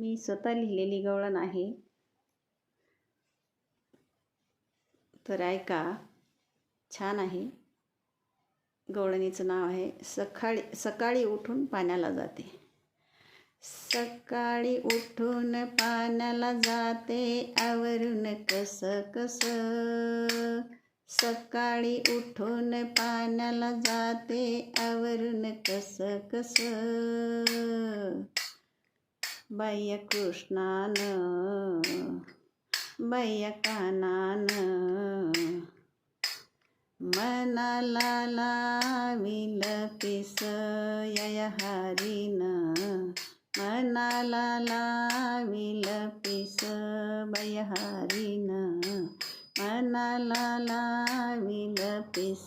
मी स्वतः लिहिलेली गवळण आहे. तर ऐका छान आहे. गवळणीचं नाव आहे सकाळी सकाळी उठून पाण्याला जाते. सकाळी उठून पाण्याला जाते आवरून कस कस? सकाळी उठून पाण्याला जाते आवरून कस कस? बाह्य कृष्णान बाह्य कानान मनाला लाविल पिस यय मनाला लाविल पिस बय हरीनं मनाला लाविल पिस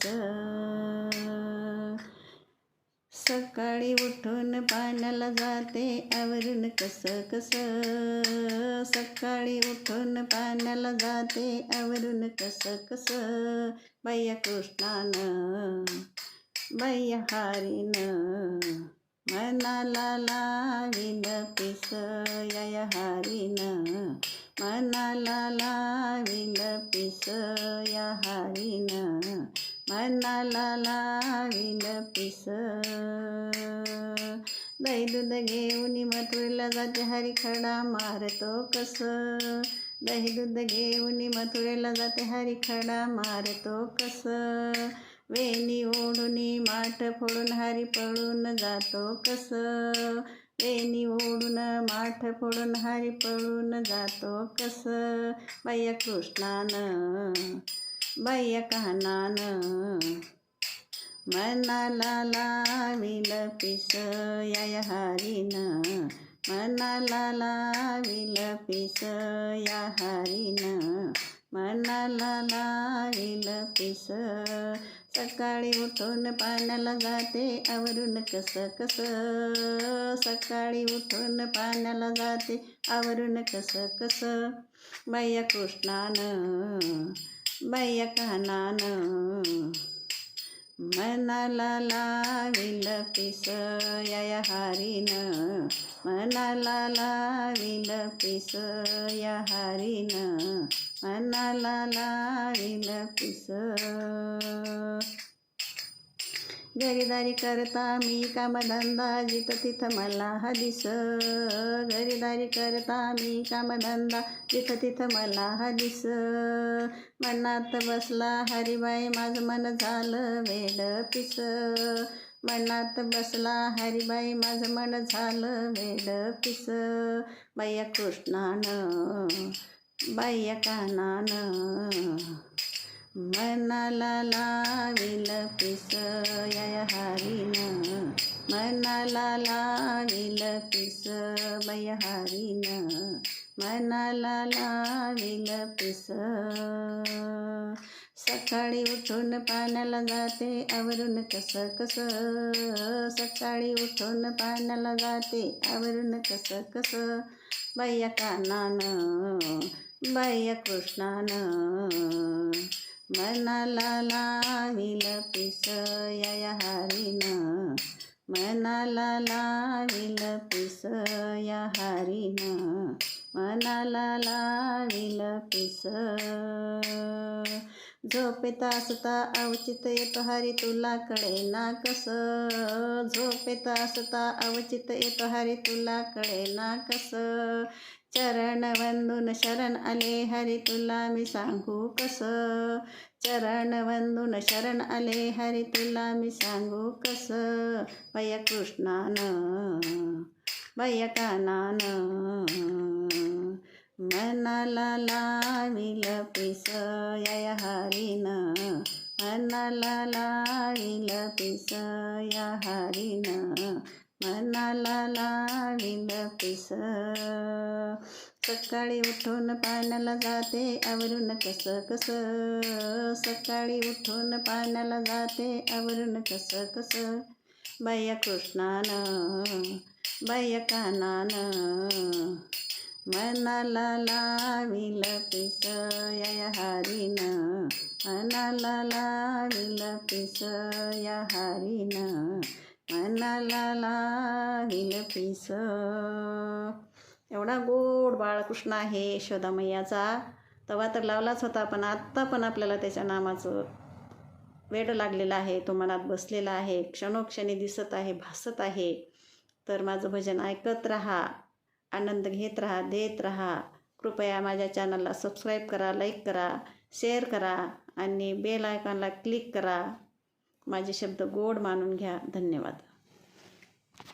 सकाळी उठून पाण्याला जाते. आवरून कसं कसं? सकाळी उठून पाण्याला जाते. आवरून कसं कसं? भैया कृष्णानं भैया हारीनं मनाला लावीन पिस. या हारीनं मनाला लावीन पिस. या हारीनं मनाला लाविल पिस दही दूध घेऊन मथुरेला जाते हरिखडा मारतो कस दही दूध घेऊन मथुरेला जाते हरिखडा मारतो कस वेणी ओढून माठ फोडून हरी पळून जातो कस वेणी ओढून माठ फोडून हरी पळून जातो कस बाह्य कृष्णानं बाह्य कानान मनाला लाविल पिस या हरीनं. मनाला लाविल पिस या हरीनं. मनाला लाविल पिस. सकाळी उठून पाण्याला जाते आवरून कस कस. सकाळी उठून पाण्याला जाते आवरून कस कस. बाह्य कृष्णानं बाह्य कानानं मनाला लाविल पिस या हरीनं मनाला लाविल पिस या घरीदारी करता मी कामधंदा जिथं तिथं मला हदिस. घरीदारी करता मी कामधंदा जिथं तिथं मला हदिस. मनात बसला हरिबाई माझं मन झालं वेड पिस. मनात बसला हरिबाई माझं मन झालं वेड पिस. बाह्य कृष्णानं बाह्य कानानं. मनाला लाविल पिस यय हरीनं मनाला लाविल पिस बय मनाला लाविल पिस सकाळी उठून पाण्याला जाते आवरून कसं कसं. सकाळी उठून पाण्याला जाते आवरून कसं कसं. बाय्या कानानं बाय्या कृष्णानं. मनाला लाविल पिस या हरीनं. मनाला लाविल पिस या मनाला लाविल पिस झोपेत असता अवचित येतो हरी तुला कळे ना कस झोपेत असता अवचित येतो हरी तुला कळे ना कस चरण वंदून शरण आले हरी तुला मी सांगू कस चरण वंदून शरण आले हरी तुला मी सांगू कस बाह्य कृष्णानं बाह्य कानानं मनाला लाविल पिस या हरीनं मनाला लाविल पिस. सकाळी उठून पाण्याला जाते आवरून कस कस. सकाळी उठून पाण्याला जाते आवरून कस कस. बाया कृष्णानं बाया कानानं. मनाला लावील पिस या हरीनं. मनाला लावील पिस या हरीनं. मनाला लाविल पिस एवढा गोड बाळकृष्ण आहे यशोदा मैयाचा तवा तर लावलाच होता पण आत्ता पण आपल्याला त्याच्या नामाचं वेड लागलेलं आहे. तो मनात बसलेला आहे. क्षणोक्षणी दिसत आहे भासत आहे. तर माझं भजन ऐकत राहा आनंद घेत राहा देत राहा. कृपया माझ्या चॅनलला सबस्क्राईब करा लाईक करा शेअर करा आणि बेल आयकॉनला क्लिक करा. माझे शब्द गोड मानून घ्या. धन्यवाद.